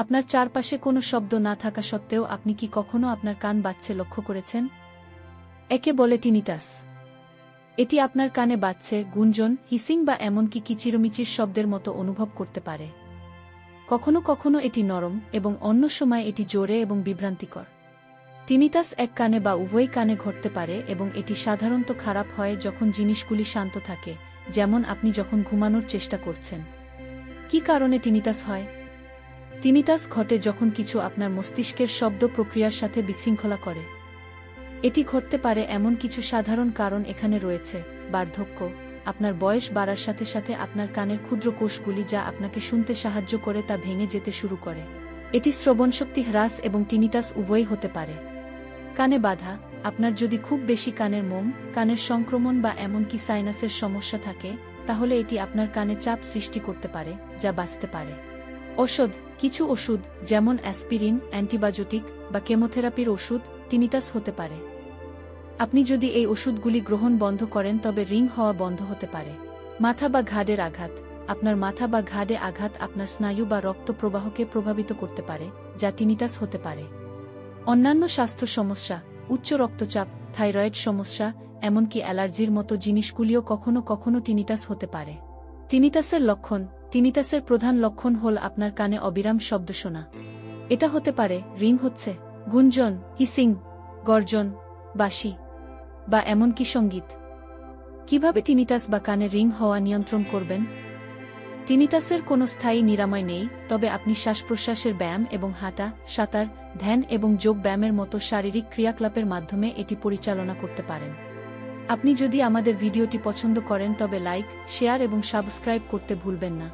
আপনার চারপাশে কোনো শব্দ না থাকা সত্ত্বেও আপনি কি কখনো আপনার কান বাজছে লক্ষ্য করেছেন? একে বলে টিনিটাস। এটি আপনার কানে বাজছে, গুঞ্জন, হিসিং বা এমনকি কিচিরমিচির শব্দের মতো অনুভব করতে পারে। কখনো কখনো এটি নরম এবং অন্য সময় এটি জোরে এবং বিভ্রান্তিকর। টিনিটাস এক কানে বা উভয় কানে ঘটতে পারে এবং এটি সাধারণত খারাপ হয় যখন জিনিসগুলি শান্ত থাকে, যেমন আপনি যখন ঘুমানোর চেষ্টা করছেন। কি কারণে টিনিটাস হয়? টিনিটাস ঘটে যখন কিছু আপনার মস্তিষ্কের শব্দ প্রক্রিয়ার সাথে বিশৃঙ্খলা করে। এটি ঘটতে পারে এমন কিছু সাধারণ কারণ এখানে রয়েছে, বার্ধক্য, আপনার বয়স বাড়ার সাথে সাথে আপনার কানের ক্ষুদ্র কোষগুলি যা আপনাকে শুনতে সাহায্য করে তা ভেঙে যেতে শুরু করে। এটি শ্রবণশক্তি হ্রাস এবং টিনিটাস উভয়ই হতে পারে। কানে বাধা, আপনার যদি খুব বেশি কানের মোম, কানের সংক্রমণ বা এমনকি সাইনাসের সমস্যা থাকে, তাহলে এটি আপনার কানে চাপ সৃষ্টি করতে পারে, যা বাঁচতে পারে। ওষুধ কিছু ওষুধ, যেমন অ্যাসপিরিন, অ্যান্টিবায়োটিক বা কেমোথেরাপির ওষুধ, টিনিটাস হতে পারে। আপনি যদি এই ওষুধগুলি গ্রহণ বন্ধ করেন তবে রিং হওয়া বন্ধ হতে পারে। মাথা বা ঘাড়ের আঘাত। আপনার মাথা বা ঘাড়ে আঘাত আপনার স্নায়ু বা রক্ত প্রবাহকে প্রভাবিত করতে পারে, যা টিনিটাস হতে পারে। অন্যান্য স্বাস্থ্য সমস্যা, উচ্চ রক্তচাপ, থাইরয়েড সমস্যা, এমনকি অ্যালার্জির মতো জিনিসগুলিও কখনো কখনো টিনিটাস হতে পারে। টিনিটাসের লক্ষণ টিনিটাসের প্রধান লক্ষণ হল আপনার কানে অবিরাম শব্দ শোনা। এটা হতে পারে, রিং হচ্ছে, গুঞ্জন, হিসিং, গর্জন বাসি বা এমনকি সংগীত। কীভাবে টিনিটাস বা কানে রিং হওয়া নিয়ন্ত্রণ করবেন? টিনিটাসের কোনো স্থায়ী নিরাময় নেই, তবে আপনি শ্বাস প্রশ্বাসের ব্যায়াম এবং হাঁটা, সাঁতার, ধ্যান এবং যোগ ব্যায়ামের মতো শারীরিক ক্রিয়াকলাপের মাধ্যমে এটি পরিচালনা করতে পারেন। আপনি যদি আমাদের ভিডিওটি পছন্দ করেন তবে লাইক শেয়ার এবং সাবস্ক্রাইব করতে ভুলবেন না।